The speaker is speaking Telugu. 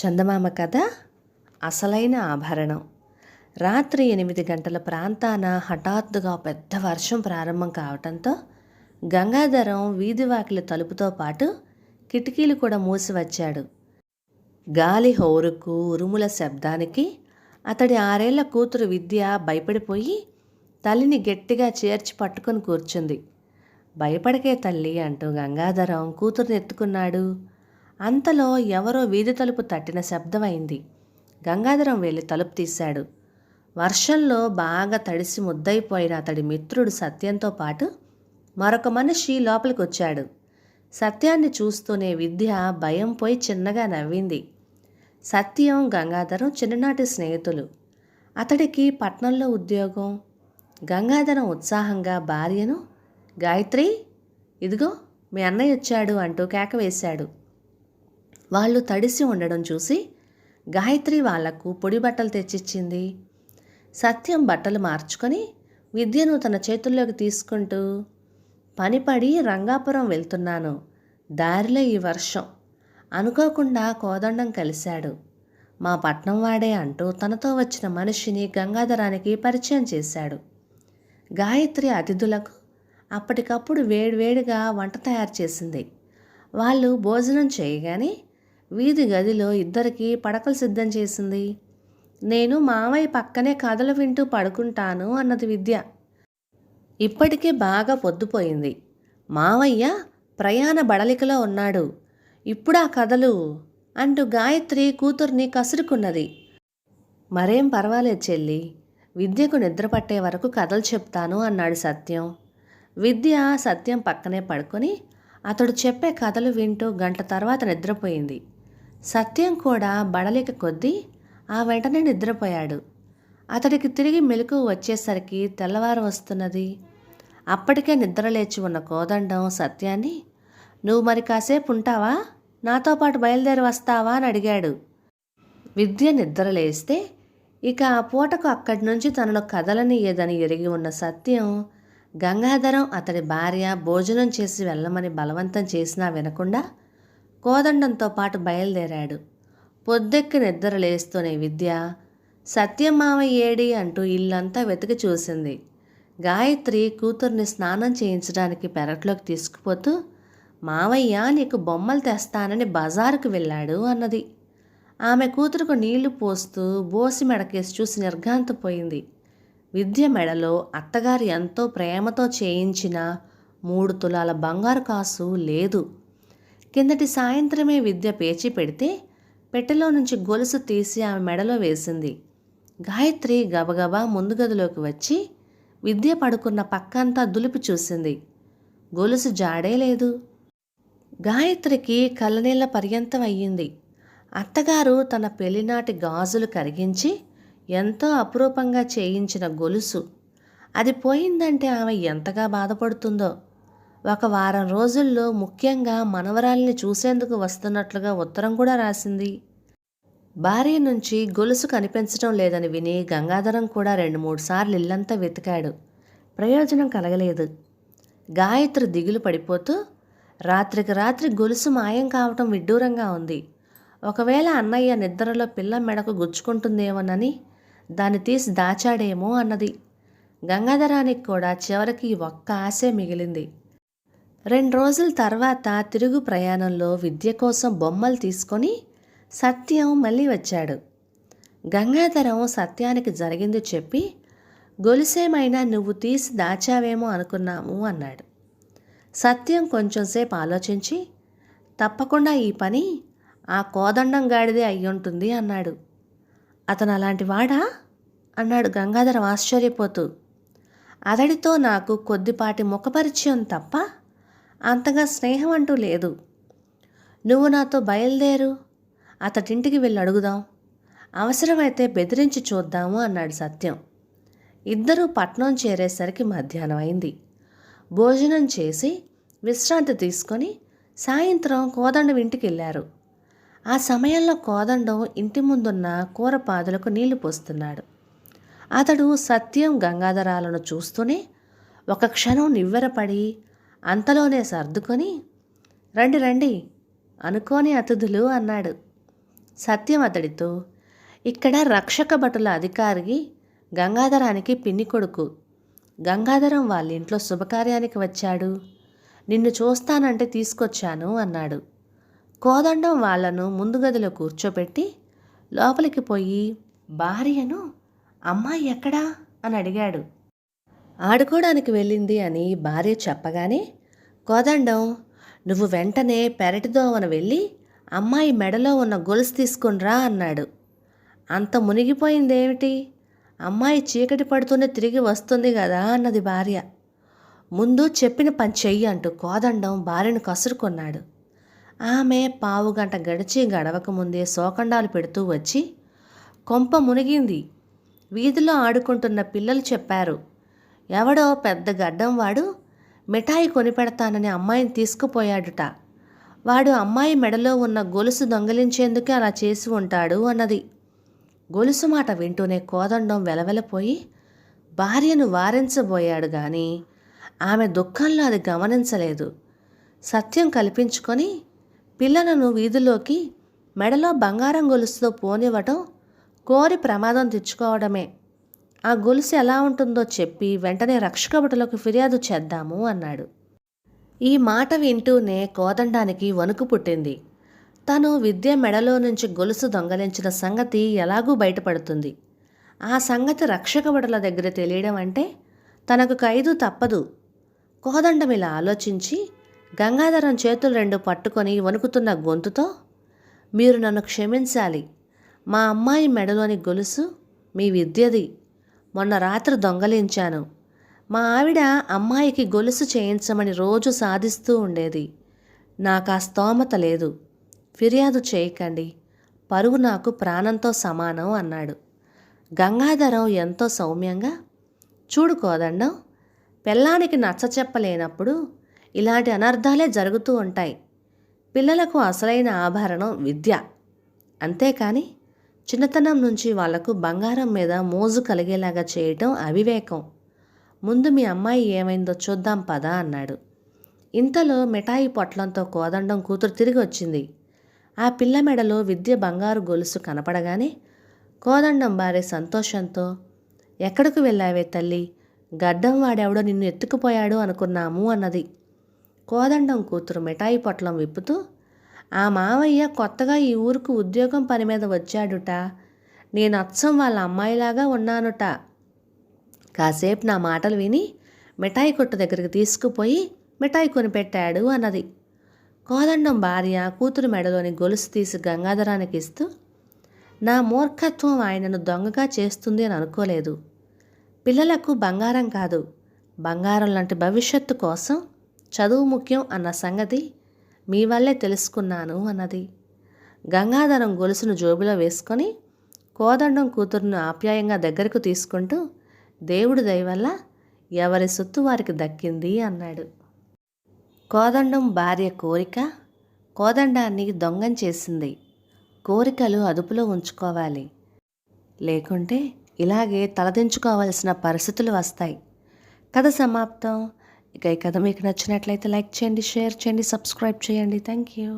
చందమామ కథ అసలైన ఆభరణం. రాత్రి ఎనిమిది గంటల ప్రాంతాన హఠాత్తుగా పెద్ద వర్షం ప్రారంభం కావటంతో గంగాధరం వీధివాకిలి తలుపుతో పాటు కిటికీలు కూడా మూసి వచ్చాడు. గాలి హోరుకు ఉరుముల శబ్దానికి అతడి ఆరేళ్ళ కూతురు విద్య భయపడిపోయి తల్లిని గట్టిగా చేర్చి పట్టుకొని కూర్చుంది. భయపడకే తల్లి అంటూ గంగాధరం కూతురుని ఎత్తుకున్నాడు. అంతలో ఎవరో వీధి తలుపు తట్టిన శబ్దమైంది. గంగాధరం వెళ్ళి తలుపు తీశాడు. వర్షంలో బాగా తడిసి ముద్దయిపోయిన అతడి మిత్రుడు సత్యంతో పాటు మరొక మనిషి లోపలికి వచ్చాడు సత్యాన్ని చూస్తూనే విద్య భయం పోయి చిన్నగా నవ్వింది. సత్యం గంగాధరం చిన్ననాటి స్నేహితులు. అతడికి పట్నంలో ఉద్యోగం. గంగాధరం ఉత్సాహంగా భార్యను గాయత్రి ఇదిగో మీ అన్నయ్య వచ్చాడు అంటూ కేక వేశాడు. వాళ్ళు తడిసి ఉండడం చూసి గాయత్రి వాళ్ళకు పొడి బట్టలు తెచ్చిచ్చింది. సత్యం బట్టలు మార్చుకొని విద్యను తన చేతుల్లోకి తీసుకుంటూ పనిపడి రంగాపురం వెళ్తున్నాను. దారిలో ఈ వర్షం. అనుకోకుండా కోదండం కలిశాడు. మా పట్నం వాడే అంటూ తనతో వచ్చిన మనిషిని గంగాధరానికి పరిచయం చేశాడు. గాయత్రి అతిథులకు అప్పటికప్పుడు వేడివేడిగా వంట తయారు చేసింది. వాళ్ళు భోజనం చేయగానే వీధి గదిలో ఇద్దరికి పడకలు సిద్ధం చేసింది. నేను మావయ్య పక్కనే కథలు వింటూ పడుకుంటాను అన్నది విద్య. ఇప్పటికే బాగా పొద్దుపోయింది. మావయ్య ప్రయాణ బడలికలో ఉన్నాడు. ఇప్పుడు ఆ కథలు అంటూ గాయత్రి కూతుర్ని కసురుకున్నది. మరేం పర్వాలేదు చెల్లి. విద్యకు నిద్రపట్టే వరకు కథలు చెప్తాను అన్నాడు సత్యం. విద్య సత్యం పక్కనే పడుకొని అతడు చెప్పే కథలు వింటూ గంట తర్వాత నిద్రపోయింది. సత్యం కూడా బడలిక కొద్దీ ఆ వెంటనే నిద్రపోయాడు. అతడికి తిరిగి మెలకు వచ్చేసరికి తెల్లవారు వస్తున్నది. అప్పటికే నిద్రలేచి ఉన్న కోదండం సత్యాన్ని నువ్వు మరి కాసేపు ఉంటావా? నాతో పాటు బయలుదేరి వస్తావా? అని అడిగాడు. విద్య నిద్రలేస్తే ఇక ఆ పూటకు అక్కడి నుంచి తనను ఏదని ఎరిగి ఉన్న సత్యం గంగాధరం అతడి భార్య భోజనం చేసి వెళ్ళమని బలవంతం చేసినా వినకుండా కోదండంతో పాటు బయలుదేరాడు. పొద్దెక్కి నిద్ర లేస్తూనే విద్య సత్యమామ ఏడి అంటూ ఇల్లంతా వెతికి చూసింది. గాయత్రి కూతుర్ని స్నానం చేయించడానికి పెరట్లోకి తీసుకుపోతూ మావయ్య నీకు బొమ్మలు తెస్తానని బజారుకు వెళ్ళాడు అన్నది. ఆమె కూతురుకు నీళ్ళు పోస్తూ బోసి మెడకేసి చూసి నిర్ఘాంతపోయింది. విద్య మెడలో అత్తగారు ఎంతో ప్రేమతో చేయించిన మూడు తులాల బంగారు కాసు లేదు. కిందటి సాయంత్రమే విద్య పేచి పెడితే పెట్టెలో నుంచి గొలుసు తీసి ఆమె మెడలో వేసింది. గాయత్రి గబగబా ముందు గదిలోకి వచ్చి విద్య పడుకున్న పక్కంతా దులిపి చూసింది. గొలుసు జాడే లేదు. గాయత్రికి కళ్ళనీళ్ళ పర్యంతం అయ్యింది. అత్తగారు తన పెళ్ళినాటి గాజులు కరిగించి ఎంతో అపురూపంగా చేయించిన గొలుసు. అది పోయిందంటే ఆమె ఎంతగా బాధపడుతుందో ఒక వారం రోజుల్లో ముఖ్యంగా మనవరాల్ని చూసేందుకు వస్తున్నట్లుగా ఉత్తరం కూడా రాసింది. భార్య నుంచి గొలుసు కనిపించడం లేదని విని గంగాధరం కూడా రెండు మూడు సార్లు ఇల్లంతా వెతికాడు. ప్రయోజనం కలగలేదు. గాయత్రి దిగులు పడిపోతూ రాత్రికి రాత్రి గొలుసు మాయం కావటం విడ్డూరంగా ఉంది. ఒకవేళ అన్నయ్య నిద్రలో పిల్ల మెడకు గుచ్చుకుంటుందేమోనని దాన్ని తీసి దాచాడేమో అన్నది. గంగాధరానికి కూడా చివరికి ఒక్క ఆశే మిగిలింది. రెండు రోజుల తర్వాత తిరుగు ప్రయాణంలో విద్య కోసం బొమ్మలు తీసుకొని సత్యం మళ్ళీ వచ్చాడు. గంగాధరం సత్యానికి జరిగింది చెప్పి గొలుసేమైనా నువ్వు తీసి దాచావేమో అనుకున్నాము అన్నాడు. సత్యం కొంచెంసేపు ఆలోచించి తప్పకుండా ఈ పని ఆ కోదండం గాడిదే అయ్యుంటుంది అన్నాడు. అతను అలాంటి వాడా? అన్నాడు గంగాధరం ఆశ్చర్యపోతూ. అతడితో నాకు కొద్దిపాటి ముఖపరిచయం తప్ప అంతగా స్నేహం అంటూ లేదు. నువ్వు నాతో బయలుదేరు. అతడింటికి వెళ్ళి అడుగుదాం. అవసరమైతే బెదిరించి చూద్దాము అన్నాడు సత్యం. ఇద్దరూ పట్నం చేరేసరికి మధ్యాహ్నం అయింది. భోజనం చేసి విశ్రాంతి తీసుకొని సాయంత్రం కోదండం ఇంటికి వెళ్ళారు. ఆ సమయంలో కోదండం ఇంటి ముందున్న కూరపాదులకు నీళ్ళు పోస్తున్నాడు. అతడు సత్యం గంగాధరాలను చూస్తూనే ఒక క్షణం నివ్వెరపడి అంతలోనే సర్దుకొని రండి రండి అనుకోని అతిథులు అన్నాడు. సత్యం అతడితో ఇక్కడ రక్షక భటుల అధికారి గంగాధరానికి పిన్ని కొడుకు. గంగాధరం వాళ్ళ ఇంట్లో శుభకార్యానికి వచ్చాడు. నిన్ను చూస్తానంటే తీసుకొచ్చాను అన్నాడు. కోదండం వాళ్ళను ముందు గదిలో కూర్చోబెట్టి లోపలికి పోయి భార్యను? అమ్మాయి ఎక్కడా అని అడిగాడు. ఆడుకోవడానికి వెళ్ళింది అని భార్య చెప్పగానే కోదండం నువ్వు వెంటనే పెరటిదోవన వెళ్ళి అమ్మాయి మెడలో ఉన్న గొలుసు తీసుకునిరా అన్నాడు. అంత మునిగిపోయిందేమిటి? అమ్మాయి చీకటి పడుతూనే తిరిగి వస్తుంది కదా అన్నది భార్య. ముందు చెప్పిన పని చెయ్యి అంటూ కోదండం భార్యను కసురుకున్నాడు. ఆమె పావుగంట గడిచి గడవక ముందే శోకండాలు పెడుతూ వచ్చి కొంప మునిగింది. వీధిలో ఆడుకుంటున్న పిల్లలు చెప్పారు ఎవడో పెద్ద గడ్డం వాడు మిఠాయి కొనిపెడతానని అమ్మాయిని తీసుకుపోయాడుట. వాడు అమ్మాయి మెడలో ఉన్న గొలుసు దొంగిలించేందుకే అలా చేసి ఉంటాడు అన్నది. గొలుసు మాట వింటూనే కోదండం వెలవెలపోయి భార్యను వారించబోయాడు గాని ఆమె దుఃఖంలో అది గమనించలేదు. సత్యం కల్పించుకొని పిల్లలను వీధిలోకి మెడలో బంగారం గొలుసుతో పోనివ్వటం కోరి ప్రమాదం తెచ్చుకోవడమే. ఆ గొలుసు ఎలా ఉంటుందో చెప్పి వెంటనే రక్షకభటులకు ఫిర్యాదు చేద్దాము అన్నాడు. ఈ మాట వింటూనే కోదండానికి వణుకు పుట్టింది. తను విద్య మెడలో నుంచి గొలుసు దొంగలించిన సంగతి ఎలాగూ బయటపడుతుంది. ఆ సంగతి రక్షకభటుల దగ్గర తెలియడం అంటే తనకు ఖైదు తప్పదు. కోదండం ఇలా ఆలోచించి గంగాధరం చేతులు రెండు పట్టుకొని వణుకుతున్న గొంతుతో మీరు నన్ను క్షమించాలి. మా అమ్మాయి మెడలోని గొలుసు మీ విద్యది. మొన్న రాత్రి దొంగలించాను. మా ఆవిడ అమ్మాయికి గొలుసు చేయించమని రోజు సాధిస్తూ ఉండేది. నాకు ఆ స్తోమత లేదు. ఫిర్యాదు చేయకండి. పరుగు నాకు ప్రాణంతో సమానం అన్నాడు. గంగాధరం ఎంతో సౌమ్యంగా చూడు కోదండం పెళ్ళానికి నచ్చ చెప్పలేనప్పుడు ఇలాంటి అనర్థాలే జరుగుతూ ఉంటాయి. పిల్లలకు అసలైన ఆభరణం విద్య. అంతేకాని చిన్నతనం నుంచి వాళ్ళకు బంగారం మీద మోజు కలిగేలాగా చేయటం అవివేకం. ముందు మీ అమ్మాయి ఏమైందో చూద్దాం పదా అన్నాడు. ఇంతలో మిఠాయి పొట్లంతో కోదండం కూతురు తిరిగి వచ్చింది. ఆ పిల్ల మెడలో విద్య బంగారు గొలుసు కనపడగానే కోదండం భార్య సంతోషంతో ఎక్కడికి వెళ్ళావే తల్లి? గడ్డం వాడెవడో నిన్ను ఎత్తుకుపోయాడు అనుకున్నాము అన్నది. కోదండం కూతురు మిఠాయి పొట్లం విప్పుతూ ఆ మావయ్య కొత్తగా ఈ ఊరుకు ఉద్యోగం పని మీద వచ్చాడుట. నేను అచ్చం వాళ్ళ అమ్మాయిలాగా ఉన్నానుట. కాసేపు నా మాటలు విని మిఠాయి కొట్టు దగ్గరికి తీసుకుపోయి మిఠాయి కొనిపెట్టాడు అన్నది. కోదండం భార్య కూతురు మెడలోని గొలుసు తీసి గంగాధరానికి ఇస్తూ నా మూర్ఖత్వం ఆయనను దొంగగా చేస్తుంది అని అనుకోలేదు. పిల్లలకు బంగారం కాదు బంగారం లాంటి భవిష్యత్తు కోసం చదువు ముఖ్యం అన్న సంగతి మీ వల్లే తెలుసుకున్నాను అన్నది. గంగాధరం గొలుసును జోబులో వేసుకొని కోదండం కూతురును ఆప్యాయంగా దగ్గరకు తీసుకుంటూ దేవుడి దయవల్ల ఎవరి సొత్తు వారికి దక్కింది? అన్నాడు. కోదండం భార్య కోరిక కోదండాన్ని దొంగం చేసింది. కోరికలు అదుపులో ఉంచుకోవాలి. లేకుంటే ఇలాగే తలదించుకోవాల్సిన పరిస్థితులు వస్తాయి. కథ సమాప్తం. ఇక ఈ కథ మీకు నచ్చినట్లయితే లైక్ చేయండి షేర్ చేయండి సబ్స్క్రైబ్ చేయండి. Thank you